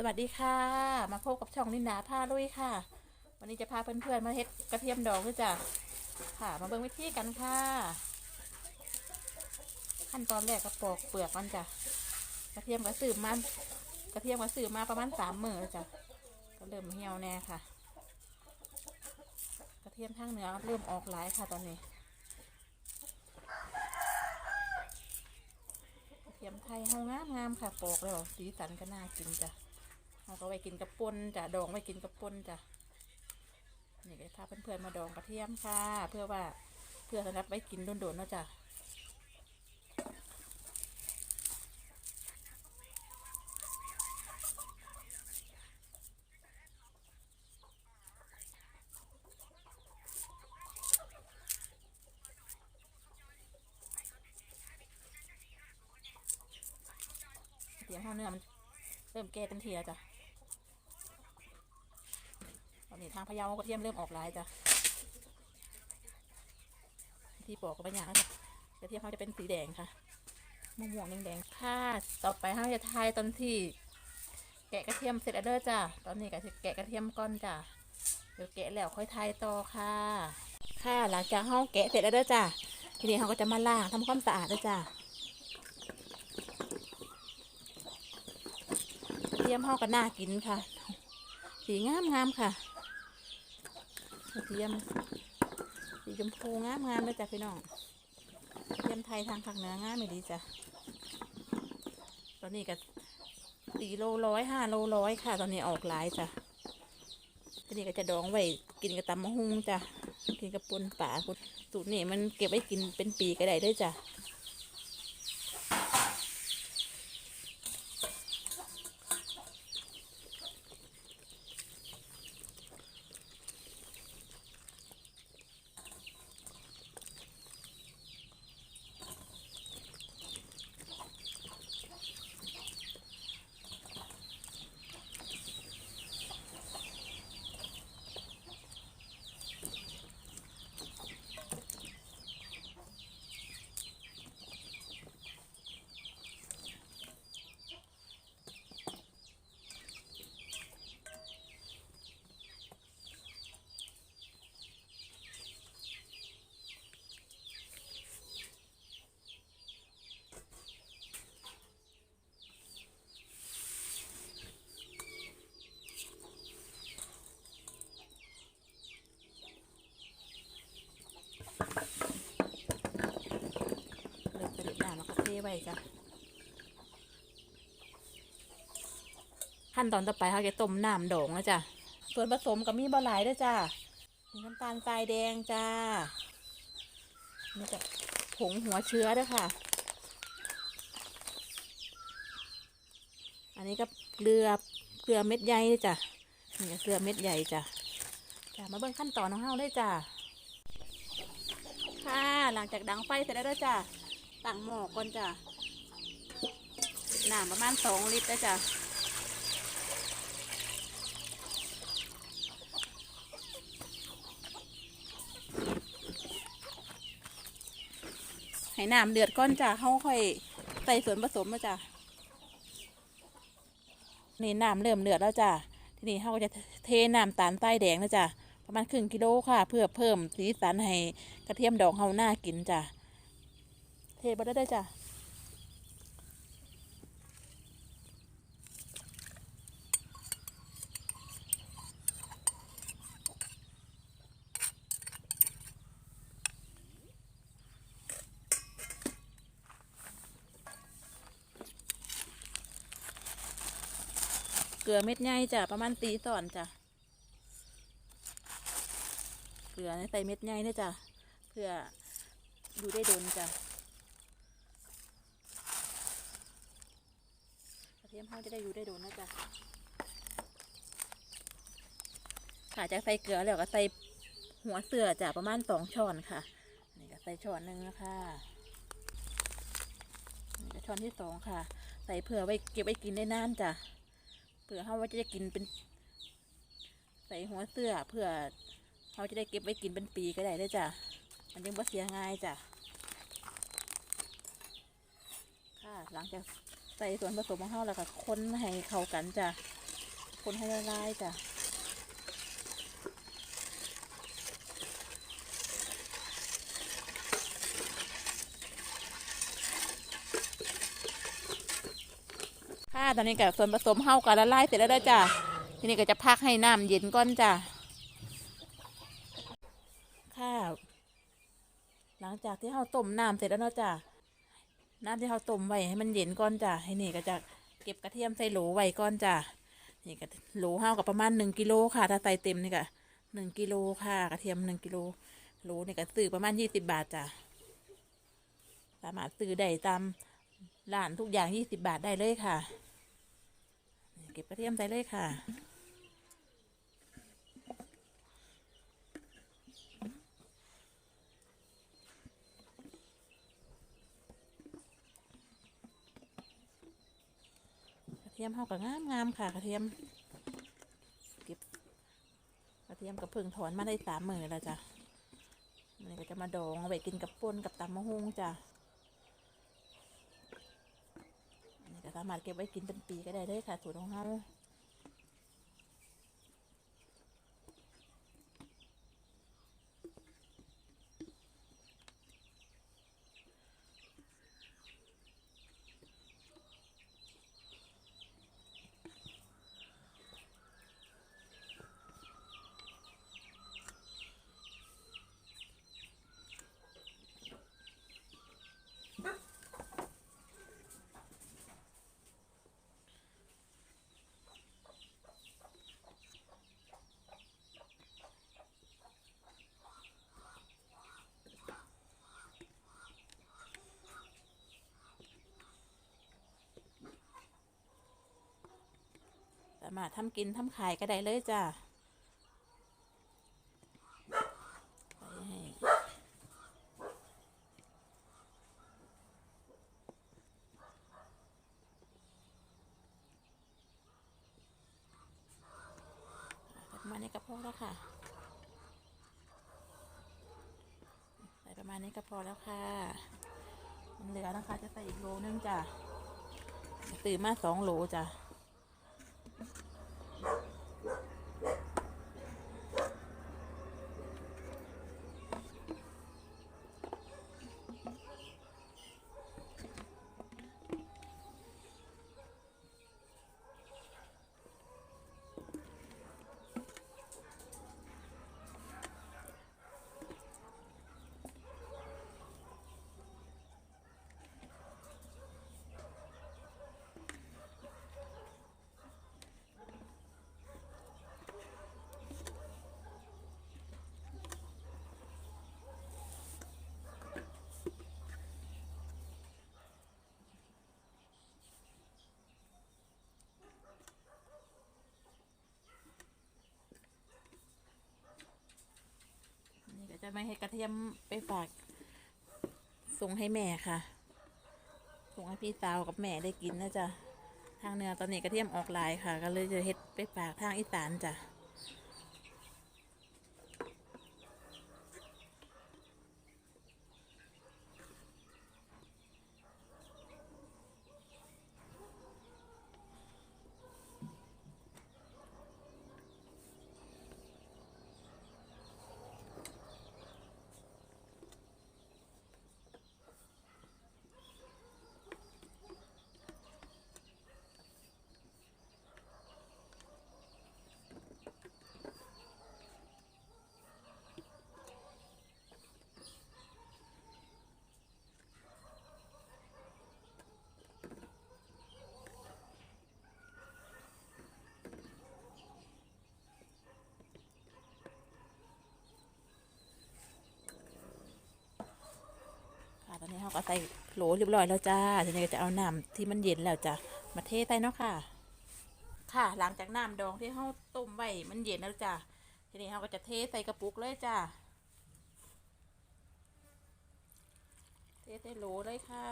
สวัสดีค่ะ มาพบกับช่องนินดาผ้าลุยค่ะ วันนี้จะพาเพื่อนๆมาเฮ็ดกระเทียมดองด้วยจ้ะค่ะ มาเบิ่งวิธีกันค่ะ ขั้นตอนแรกก็ปอกเปลือกมันจ้ะกระเทียมก็สืบมากระเทียมก็สืบมาประมาณสามมือแล้วจ้ะก็เริ่มเหี่ยวแน่ค่ะ กระเทียมทางเหนือเริ่มออกหลายค่ะตอนนี้กระเทียมไทยเฮางามงามค่ะ ปอกแล้วสีสันก็น่ากินจ้ะ เราก็ไว้กินกับปนจ้ะดองไว้กินกับปนจ้ะนี่ก็พาเพื่อนๆมาดองกระเทียมค่ะ เพื่อว่าเพื่อสำหรับไว้กินโดนๆเนาะจ้ะกระเทียมข้าวเนื้อมันเริ่มแก่เต็มทีแล้วจ้ะตอนนี้ทางพะเยากระเทียมเริ่มออกลายจ้ะที่ปอกก็ไปอย่างแล้วจ้ะกระเทียมเขาจะเป็นสีแดงค่ะม่วงๆแดงๆค่ะต่อไปเขาจะทายตอนที่ แกะกระเทียมเสร็จแล้วเด้อจ้ะตอนนี้ก็จะแกะกระเทียมก้อนจ้ะเดี๋ยวแกะแล้วค่อยทายต่อค่ะ ค่ะหลังจากเขาแกะเสร็จแล้วเด้อจ้ะทีนี้เขาก็จะมาล้างทำความสะอาดเด้อจ้ะกระเทียมห่อก็น่ากินค่ะ สีงามงามๆค่ะ กระเทียม สีชมพูงามงามเลยจ้ะพี่น้องกระเทียมไทยทางภาคเหนืองามไม่ดีจ้ะ ตอนนี้ก็สี่โลร้อยห้าโลร้อยค่ะ ตอนนี้ออกหลายจ้ะทีนี้ก็จะดองไว้กินกับตำมะฮุงจ้ะ กินกับปนป่าสูตรนี่มันเก็บไว้กินเป็นปีก็ได้ด้วยจ้ะ ว้จ้ะขั้นตอนต่อไปเขาจะต้มน้ำดองแล้วจ้ะส่วนผสมก็มีบะหลายด้วยจ้ะมีน้ำตาลทรายแดงจ้านี่จะผงหัวเชื้อด้วยค่ะ อันนี้ก็เกลือเกลือเม็ดใหญ่ด้วยจ้ะนี่เกลือเม็ดใหญ่จ้ะจ้ะมาเบิ่งขั้นตอนของเฮาเลยจ้ะค่ะ หลังจากดังไฟเสร็จแล้วจ้ะ ตั้งหม้อก่อนจ้ะน้ำประมาณสองลิตรนะจ้ะให้น้ำเดือดก่อนจ้ะเขาค่อยใส่ส่วนผสมมาจ้ะนี่น้ำเริ่มเดือดแล้วจ้ะทีนี้เขาก็จะเทน้ำตาลใต้แดงนะจ้ะประมาณครึ่งกิโลค่ะ เพื่อเพิ่มสีสันให้กระเทียมดองเฮาหน่ากินจ้ะ เทไปได้เลยจ้ะเกลือเม็ดใหญ่จ้ะประมาณตีสอนจ้ะเกลือใส่เม็ดใหญ่เนี่ยจ้ะเพื่ออยู่ได้โดนจ้ะกระเที ยมเขาจะได้อยู่ได้โดนนะจ้ะค่ะจะใส่เกลือแล้วก็ใส่หัวเสือจ้ะประมาณสองช้อนค่ะนี่ก็ใส่ช้อนหนึ่งนะคะนนี่ก็ช้อนที่สองค่ะ ใส่เผื่อไว้เก็บไว้กินได้นานจ้ะเผื่อเขาว่าจะกินเป็น ใส่หัวเสือเพื่อเขาจะได้เก็บไว้กินเป็นปีก็ได้เด้จ้ะมันยังบ่เสียง่ายจ้ะค่ะหลังจาก ใส่ส่วนผสมของเขาแล้วก็คนให้เข้ากันจ้ะคนให้ละลายจ้ะค่ะตอนนี้กับส่วนผสมเฮากับละลายเสร็จแล้วจ้ะทีนี้ก็จะพักให้น้ำเย็นก่อนจ้ะค่ะหลังจากที่เฮาต้มน้ำเสร็จแล้วเนาะจ้ะ น้ำที่เฮาต้มไว้ให้มันเย็นก่อนจ้ะให้นี่ก็จะเก็บกระเทียมใส่โหลไว้ก่อนจ้ะนี่ก็โหลเฮากับประมาณหนึ่งกิโลค่ะ ถ้าใส่เต็มนี่ก็หนึ่งกิโลค่ะ กระเทียมหนึ่งกิโลโหลนี่ก็ซื้อประมาณยี่สิบบาทจ้ะสามารถซื้อได้ตามร้านทุกอย่างยี่สิบบาทได้เลยค่ะ เก็บกระเทียมใส่เลยค่ะ กระเทียมเฮากับงามงามค่ะ กระเทียม เก็บกระเทียมกับเพิ่งถอนมาได้สามหมื่นแล้วจ้ะอันนี้ก็จะมาดองเอาไว้กินกับป่นกับตำมะฮุงจ้ะอันนี้ก็สามารถเก็บไว้กินเป็นปีก็ได้เลยค่ะสูตรของเฮา มารถทำกินทำขายก็ได้เลยจ้ะไปให้ใส่ประมาณนี้ก็พอแล้วค่ะใส่ประมาณนี้ก็พอแล้วค่ะ มันเหลือนะคะจะใส่อีกโลนึงจ้ะตื่นมาสองโลจ้ะ นี่ก็ จะไม่ให้กระเทียมไปฝาก ส่งให้แม่ค่ะ ส่งให้พี่สาวกับแม่ได้กินนะจ๊ะทางเหนือตอนนี้กระเทียมออกลายค่ะ ก็เลยจะเฮ็ดไปฝากทางอีสานจ้ะ เราก็ใส่โหลเรียบร้อยแล้วจ้าทีนี้ก็จะเอาน้ำที่มันเย็นแล้วจ้ะมาเทใส่เนาะค่ะ ค่ะ หลังจากน้ำดองที่เราต้มไว้มันเย็นแล้วจ้ะทีนี้เราก็จะเทใส่กระปุกเลยจ้ะเทใส่โหลเลยค่ะ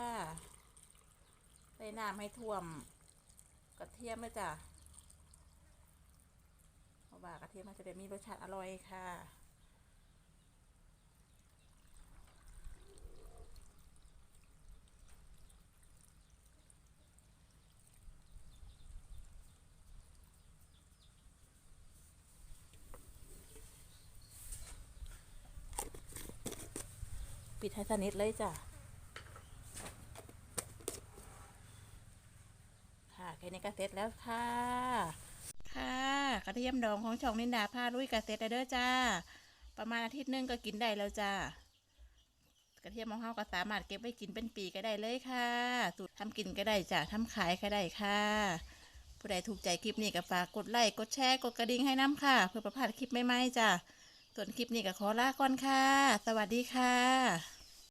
ใส่น้ำให้ท่วม กระเทียมเลยจ้ะเพราะว่ากระเทียมมันจะได้มีรสชาติอร่อยค่ะ ปิดให้สนิทเลยจ้ะ ค่ะแค่นี้ก็เสร็จแล้วค่ะ ค่ะกระเทียมดองของช่องนินดาผ้าลุยกระเสร็จแล้เด้อจ้า ประมาณอาทิตย์หนึงก็กินได้แล้วจ้ากระเทียมของเฮาก็สามารถเก็บไว้กินเป็นปีก็ได้เลยค่ะสูตรทำกินก็ได้จ้ะทำขายก็ได้ค่ะ ผู้ใดถูกใจคลิปนี้ก็ฝากกดไลค์กดแชร์กดกระดิ่งให้น้ำค่ะ เพื่อประพาดคลิปใหม่ๆจ้ะส่วนคลิปนี้ก็ขอลาก่อนค่ะ สวัสดีค่ะ